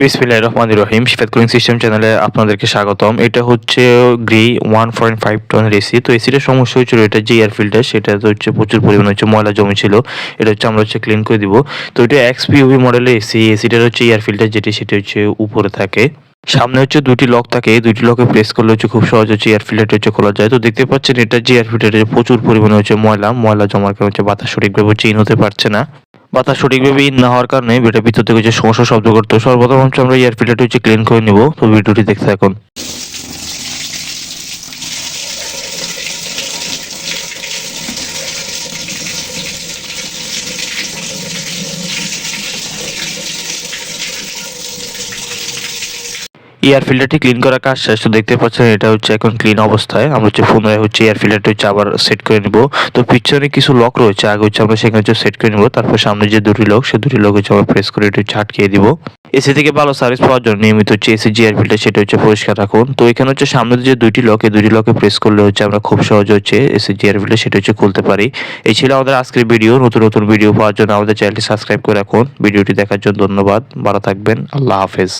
বিসমিল্লাহ রহমান রহিম। শিফাত কুলিং সিস্টেম চ্যানেলে আপনাদেরকে স্বাগতম। এটা হচ্ছে গ্রি ওয়ান পয়েন্ট ফাইভ টনের এসি তো এসিটার সমস্যা হচ্ছিল এটা যে এয়ার ফিল্টার সেটা তো হচ্ছে প্রচুর পরিমাণে হচ্ছে ময়লা জমে ছিল। এটা হচ্ছে আমরা হচ্ছে ক্লিন করে দিব। তো এটা এক্সপিউভি মডেলের এসি এসিটার হচ্ছে এয়ার ফিল্টার যেটি, সেটি হচ্ছে উপরে থাকে। সামনে হচ্ছে দুটি লক থাকে। দুটি লকে প্রেস করলে হচ্ছে খুব সহজ হচ্ছে এয়ার ফিল্টারটা হচ্ছে খোলা যায়। তো দেখতে পাচ্ছেন, এটা যে এয়ার ফিল্টারে প্রচুর পরিমাণে হচ্ছে ময়লা। ময়লা জমার কারণে হচ্ছে বাতাস সঠিকভাবে হচ্ছে ইন হতে পারছে না। বাতাস সঠিকভাবে ইন না হওয়ার কারণে এটা ভিতর থেকে যে সমস্যা শব্দ করতো, সর্বপ্রথম আমরা এয়ার ফিল্টারটি হচ্ছে ক্লিন করে নেব। তো ভিডিওটি দেখতে থাকুন। এয়ার ফিল্টারটি ক্লিন করার কাজ শেষ। তো দেখতে পাচ্ছেন, এটা হচ্ছে এখন ক্লিন অবস্থায়। আমরা হচ্ছে পুনরায় হচ্ছে এয়ার ফিল্টারটা হচ্ছে আবার সেট করে নিব। তো পিছনে কিছু লক রয়েছে। আগে হচ্ছে আমরা সেখানে হচ্ছে সেট করে নিব। তারপর সামনে যে দুটি লক সে দুটি লক হচ্ছে আমরা প্রেস করে একটু আটকিয়ে দিব। এসি থেকে ভালো সার্ভিস পাওয়ার জন্য নিয়মিত হচ্ছে এসি যে এয়ার ফিল্টার সেটা হচ্ছে পরিষ্কার রাখুন। তো এখানে হচ্ছে সামনে যে দুইটি লক এই দুইটি লকে প্রেস করলে হচ্ছে আমরা খুব সহজ হচ্ছে এসি যে এয়ার ফিল্টার সেটা হচ্ছে খুলতে পারি। এই ছিল আমাদের আজকের ভিডিও নতুন নতুন ভিডিও পাওয়ার জন্য আমাদের চ্যানেলটি সাবস্ক্রাইব করে রাখুন। ভিডিওটি দেখার জন্য ধন্যবাদ। ভালো থাকবেন। আল্লাহ হাফেজ।